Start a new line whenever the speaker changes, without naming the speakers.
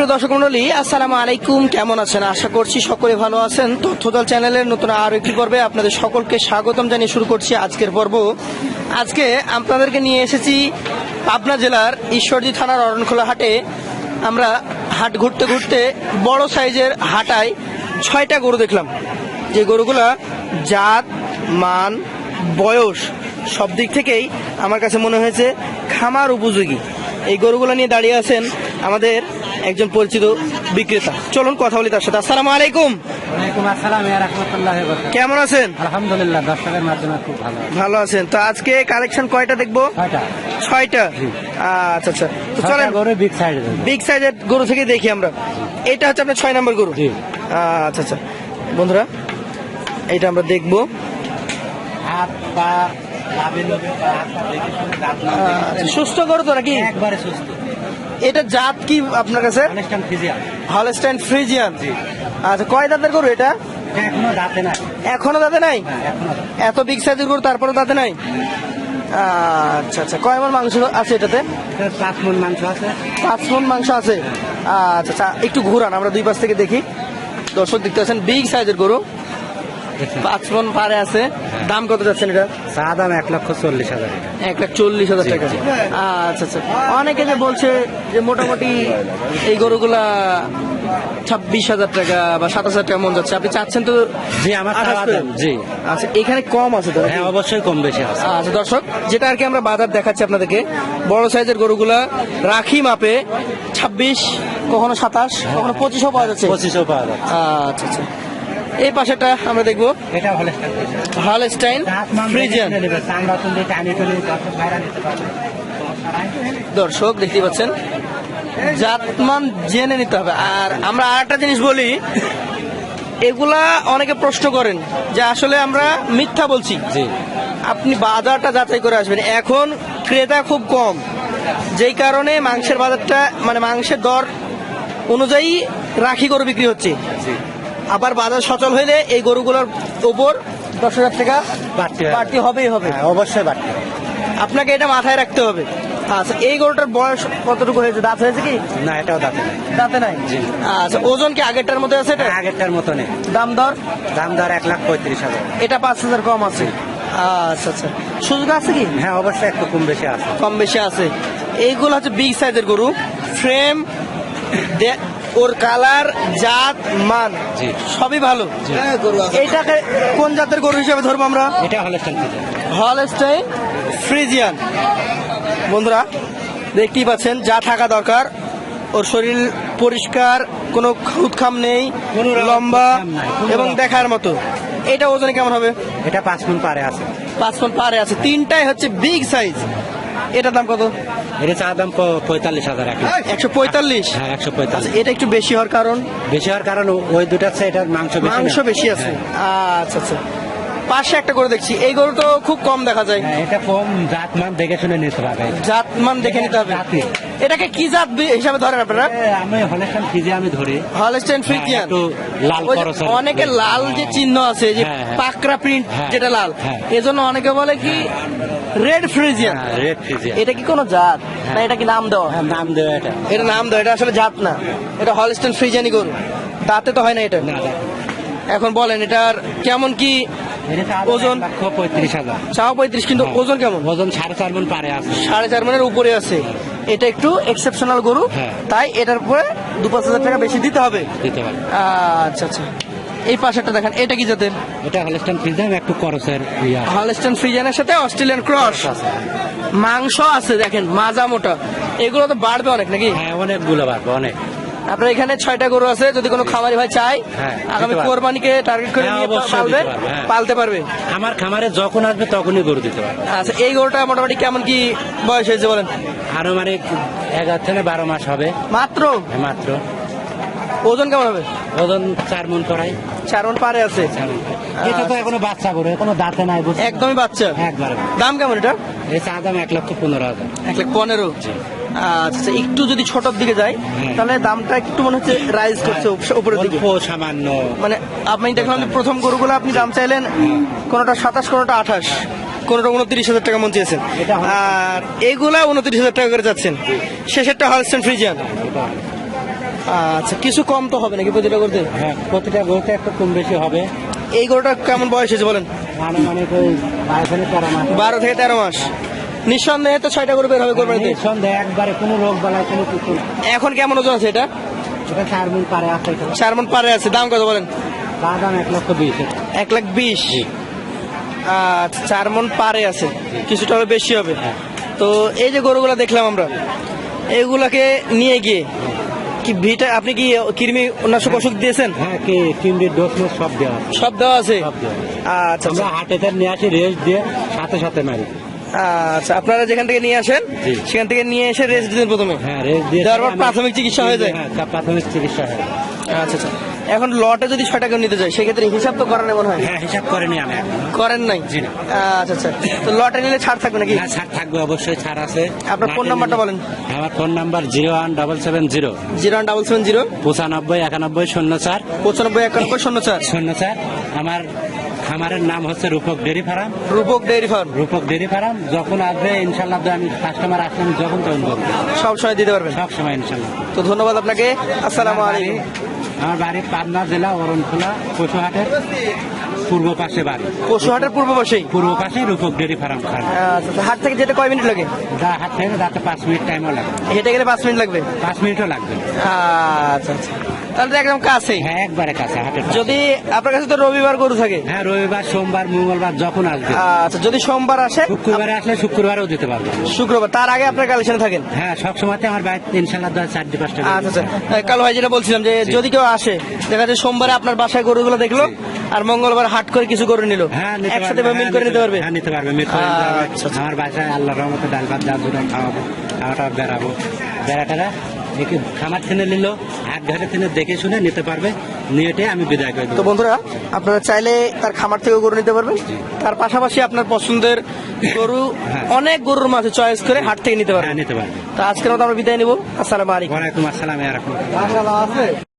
সুপ্রিয় দর্শক মন্ডলী, আসসালামু আলাইকুম। কেমন আছেন? আশা করছি সকলে ভালো আছেন। তথ্যদল চ্যানেলের নতুন আরও একটি পর্বে আপনাদের সকলকে স্বাগতম জানিয়ে শুরু করছি আজকের পর্ব। আজকে আপনাদেরকে নিয়ে এসেছি পাবনা জেলার ঈশ্বরদী থানার অরণখোলা হাটে। আমরা হাট ঘুরতে ঘুরতে বড় সাইজের হাটায় ছয়টা গরু দেখলাম। যে গরুগুলা জাত, মান, বয়স সব দিক থেকেই আমার কাছে মনে হয়েছে খামার উপযোগী। এই গরুগুলো নিয়ে দাঁড়িয়ে আছেন আমাদের একজন পরিচিত বিক্রেতা। চলুন কথা বলি তার সাথে। আসসালামু আলাইকুম। কেমন আছেন?
আলহামদুলিল্লাহ দর্শকের মাধ্যমে খুব ভালো
ভালো আছেন। তো আজকে কালেকশন কয়টা দেখব?
ছয়টা।
আচ্ছা আচ্ছা। তো চলেন।
গরু বিগ সাইড
বিগ সাইজের গরু থেকে দেখি আমরা। এটা হচ্ছে আপনার ছয় নম্বর গরু? আচ্ছা আচ্ছা। বন্ধুরা এটা আমরা দেখব।
হাত পা
আচ্ছা, সুস্থ গরু তো নাকি?
একবারে সুস্থ।
এটা জাত কি আপনার কাছে? হলস্টাইন ফ্রিজিয়ান
জি।
আচ্ছা কয় দাঁতের গরু এটা?
এটা এখনও দাঁতে
নাই।
হ্যাঁ।
এত বিগ সাইজের গরু তারপরে দাঁতে নাই? আচ্ছা আচ্ছা কয় মন মাংস আছে এটাতে?
পাঁচ মন মাংস আছে।
পাঁচ মন মাংস আছে। আচ্ছা আচ্ছা একটু ঘুরান আমরা দুই পাশ থেকে দেখি। দর্শক দেখতে পাচ্ছেন বিগ সাইজের গরু? পাঁচ মন পারে আছে। দাম কত যাচ্ছেন এটা?
চা দাম এক লক্ষ চল্লিশ হাজার।
এক লাখ চল্লিশ হাজার টাকা। আচ্ছা আচ্ছা। অনেকে যে বলছে যে মোটামুটি এই গরুগুলা ছাব্বিশ হাজার টাকা বা সাতাশ হাজার টাকা মন যাচ্ছে। আপনি চাচ্ছেন তো
জি আমার জি।
আচ্ছা এখানে কম আছে তো
হ্যাঁ অবশ্যই কম বেশি আছে।
আচ্ছা দর্শক যেটা আর কি আমরা বাজার দেখাচ্ছি আপনাদেরকে বড় সাইজের গরুগুলা রাখি মাপে ছাব্বিশ কখনো সাতাশ কখনো পঁচিশও পাওয়া যাচ্ছে।
পঁচিশও পাওয়া যাচ্ছে।
আচ্ছা আচ্ছা। এই পাশেটা আমরা দেখব।
এটা হলস্টাইন
ফ্রিজিয়ান
দর্শক
দেখতে পাচ্ছেন? জাতমান জেনে নিতে হবে। আর আমরা আর একটা জিনিস বলি এগুলা অনেকে প্রশ্ন করেন যে আসলে আমরা মিথ্যা বলছি। আপনি বাজারটা যাচাই করে আসবেন। এখন ক্রেতা খুব কম। যেই কারণে মাংসের বাজারটা মানে মাংসের দর অনুযায়ী রাখি করে বিক্রি হচ্ছে। আবার বাজার সচল হইলে এই গরুগুলোর উপর দশ হাজার টাকা
বাড়তি হবে।
বাড়তি হবেই হবে।
হ্যাঁ অবশ্যই বাড়তি হবে।
আপনাকে এটা মাথায় রাখতে হবে। আচ্ছা এই গরুটার বয়স কতটুকু হয়েছে? দাঁত হয়েছে কি?
না এটাও দাঁতে নেই।
দাঁতে নাই? আচ্ছা ওজন কি আগেরটার মতো আছে এটা?
আগেরটার মতো নেই।
দাম দর?
দাম দর এক লাখ পঁয়ত্রিশ হাজার।
এটা পাঁচ হাজার কম আছে। আচ্ছা আচ্ছা। সুযোগ আছে কি?
হ্যাঁ অবশ্যই একটু কম বেশি আছে।
কম বেশি আছে। এইগুলো হচ্ছে বিগ সাইজের গরু। ফ্রেম ওর কালার জাত মান সবই ভালো।
জি।
এইটাকে কোন জাতের গরু হিসেবে ধরবো আমরা?
এটা হলস্টাইন ফ্রিজিয়ান
বন্ধুরা দেখতেই পাচ্ছেন যা থাকা দরকার। ওর শরীর পরিষ্কার কোনো খুদ খাম নেই লম্বা এবং দেখার মতো। এটা ওজনে কেমন হবে?
এটা পাঁচ মিনিট পারে আছে।
পাঁচ ফুট পারে আছে। তিনটাই হচ্ছে বিগ সাইজ এটার দাম কত?
এটা চা দাম পঁয়তাল্লিশ হাজার এক
একশো পঁয়তাল্লিশ?
হ্যাঁ একশো
আচ্ছা
পঁয়তাল্লিশ
এটা একটু বেশি হওয়ার কারণ?
বেশি হওয়ার কারণ ওই দুটো আছে এটার মাংস
মাংস বেশি আছে।
হ্যাঁ।
আচ্ছা আচ্ছা। পাশে একটা করে দেখছি। এই গরু তো খুব কম দেখা যায়।
হ্যাঁ, এটা কম জাত মান দেখে শুনে নিতে হবে।
জাত মান দেখে নিতে হবে। এটাকে কি জাত হিসাবে ধরেন আপনারা?
আমি হলেস্টান ফিজে আমি ধরি।
Holstein Friesian.
লাল।
অনেকে লাল যে চিহ্ন আছে যে
হ্যাঁ, হ্যাঁ।
পাকরা প্রিন্ট
হ্যাঁ,
যেটা লাল।
হ্যাঁ।
এজন্য অনেকে বলে কি রেড ফ্রিজিয়ান
রেড ফিজিয়ান
এটা কি কোনো জাত? না এটা কি নাম দেওয়া?
হ্যাঁ নাম দেওয়া এটা।
এটা নাম দেওয়া এটা আসলে জাত না। এটা হলস্টেন ফ্রিজিয়ানি গরু। তাতে তো হয় না এটা। এখন বলেন এটার কেমন কি ওজন?
পঁয়ত্রিশ হাজার।
পঁয়ত্রিশ কিন্তু
হ্যাঁ।
ওজন কেমন?
ওজন সাড়ে চার মন পারে আছে।
সাড়ে চার মানের উপরে আছে। এটা একটু এক্সেপশনাল গরু।
হ্যাঁ।
তাই এটার উপরে দু পাঁচ হাজার টাকা বেশি দিতে হবে।
দিতে পারে
আচ্ছা আচ্ছা। এই পাশেরটা দেখেন এটা কি জাতের?
এটা হলেস্টান একটু করসের
হলস্টেন ফ্রিজানের সাথে অস্ট্রেলিয়ান ক্রস। মাংস আছে দেখেন মাজা মোটা। এগুলো তো বাড়বে অনেক নাকি?
হ্যাঁ অনেকগুলো বাড়বে অনেক।
আপনার এখানে ছয়টা গরু আছে যদি কোনো খামারি ভাই চায়
হ্যাঁ,
আগামী। কোরবানিকে টার্গেট করে
হ্যাঁ,
নিয়ে পালবে
হ্যাঁ।
পালতে পারবে?
আমার খামারে যখন আসবে তখনই গরু দিতে পারবে।
আচ্ছা এই গরুটা মোটামুটি কেমন কি বয়স হয়েছে বলেন?
আরও মানে এগারো থেকে বারো মাস হবে।
মাত্র?
মাত্র।
ওজন কেমন হবে?
ওজন চার মন করাই
চারণ পারে আছে।
চার। এটা তো এখনও বাচ্চা গরু এখনও দাঁতে নাই
একদমই বাচ্চা?
একবারে।
দাম কেমন এটা?
এই চা দাম এক লক্ষ পনেরো হাজার।
এক লাখ পনেরো। আচ্ছা একটু যদি ছোটর দিকে যাই
হ্যাঁ।
তাহলে দামটা একটু মনে হচ্ছে রাইজ করছে উপরের দিকে।
সামান্য।
মানে আপনি দেখলাম প্রথম গরুগুলো আপনি দাম চাইলেন কোনোটা সাতাশ কোনোটা আঠাশ কোনোটা উনত্রিশ হাজার টাকা মন চেয়েছেন। আর এইগুলা উনত্রিশ হাজার টাকা করে যাচ্ছেন। শেষেরটা হলস্টেন ফ্রিজিয়ান আচ্ছা কিছু কম তো হবে নাকি প্রতিটা করতে
হ্যাঁ প্রতিটা গরুতে একটু কম বেশি হবে।
এই গরুটা কেমন বয়স হয়েছে বলেন?
মাস।
বারো থেকে তেরো মাস। নিঃসন্দেহে তো ছয়টা গরু বের হবে কোরবানিতে
সন্ধ্যা একবারে কোনো রোগ বালাই কোনো কিছু
এখন কেমন ওজন আছে এটা?
এটা চার মিনিট পারে আছে
চার মন পারে আছে। দাম কত বলেন?
দাম এক লক্ষ বিশ।
এক লাখ বিশ। আচ্ছা চার মন পারে আছে। কিছুটা হবে বেশি হবে।
হ্যাঁ।
তো এই যে গরুগুলো দেখলাম আমরা এগুলাকে নিয়ে গিয়ে কি ভিটা আপনি কি কৃমি নাশক ওষুধ দিয়েছেন?
হ্যাঁ কি কিমড়ির ডোজ সব দেওয়া আছে।
সব দেওয়া আছে? আচ্ছা
আমরা
আচ্ছা।
হাটে তার নিয়ে আসি রেস্ট দিয়ে সাথে সাথে মারি।
আচ্ছা আপনারা যেখান থেকে নিয়ে আসেন সেখান থেকে নিয়ে এসে রেস্ট দিতেন প্রথমে?
হ্যাঁ
প্রাথমিক চিকিৎসা হয়ে যায়?
হ্যাঁ প্রাথমিক চিকিৎসা হয়ে।
আচ্ছা আচ্ছা। এখন লটে যদি ছয় টাকা নিতে যায় সেক্ষেত্রে হিসাব তো করেন মনে হয়?
হ্যাঁ হিসাব করেনি আমি
করেন নাই? আচ্ছা আচ্ছা। তো লটে নিলে ছাড় থাকবে নাকি?
হ্যাঁ ছাড় থাকবে অবশ্যই ছাড় আছে।
আপনার ফোন নাম্বারটা বলেন।
আমার phone number zero one double seven zero.
Zero double seven zero.
পঁচানব্বই একানব্বই শূন্য চার।
পঁচানব্বই একানব্বই শূন্য চার।
শূন্য চার। আমার খামারের নাম হচ্ছে Rupak dairy farm.
Rupak dairy farm.
Rupak dairy farm যখন আসবে ইনশাল্লাহ আমি কাস্টমার আসলাম যখন তখন বলব।
সব সময় দিতে পারবেন?
সব সময় ইনশাল্লাহ
তো ধন্যবাদ আপনাকে। আসসালামু আলাইকুম।
আমার বাড়ি পাবনা জেলা অরণখোলা পশুহাটের। পূর্ব পাশে বাড়ি।
পশুহাটের পূর্ব পাশেই?
পূর্ব পাশে রূপক ডেরি ফার্ম খান।
আচ্ছা আচ্ছা, হাট থেকে যেতে কয় মিনিট লাগে?
যা হাত থেকে যাতে পাঁচ মিনিট টাইমও লাগবে
হেঁটে গেলে পাঁচ মিনিট লাগবে?
পাঁচ মিনিটও লাগবে।
আচ্ছা আচ্ছা। তাহলে তো একদম কাছেই।
হ্যাঁ একবারে কাছে হাটের
যদি আপনার কাছে তো রবিবার গরু থাকে।
হ্যাঁ রবিবার সোমবার মঙ্গলবার যখন আসবে।
আচ্ছা যদি সোমবার আসে
শুক্রবারে আসলে শুক্রবারেও দিতে পারব।
শুক্রবার তার আগে আপনার কালেকশনে থাকেন?
হ্যাঁ সব সময়তে আমার বাড়িতে ইনশাল্লাহ দশ চারটে পাঁচটা
আচ্ছা আচ্ছা। কালো ভাই যেটা বলছিলাম যে যদি কেউ আসে দেখা যায় সোমবারে আপনার বাসায় গরুগুলো দেখল আর মঙ্গলবার হাট করে কিছু গরু নিল।
হ্যাঁ নিতে
একসাথে
পারবে,
মিল
হ্যাঁ,
করে নিতে পারবে?
হ্যাঁ নিতে পারবে মিল করে নিতে পারবে।
আচ্ছা, আচ্ছা।
আমার বাসায় আল্লাহ রহমতে ডাল ভাত ডাল দুটো খাওয়াবো খাওয়াটা বেড়াবো। বেড়াটারা একে খামার থেকে নিল হাট ঘাটে থেকে দেখে শুনে নিতে পারবে নিয়েটে আমি বিদায় করে
তো বন্ধুরা আপনারা চাইলে তার খামার থেকেও গরু নিতে পারবেন। তার পাশাপাশি আপনার পছন্দের গরু। অনেক গরুর মাঝে চয়েস করে হাট থেকে নিতে পারবেন।
নিতে পারবে।
তো আজকের মতো আমরা বিদায় নিব। আসসালামু আলাইকুম।
ওয়ালাইকুম আসসালাম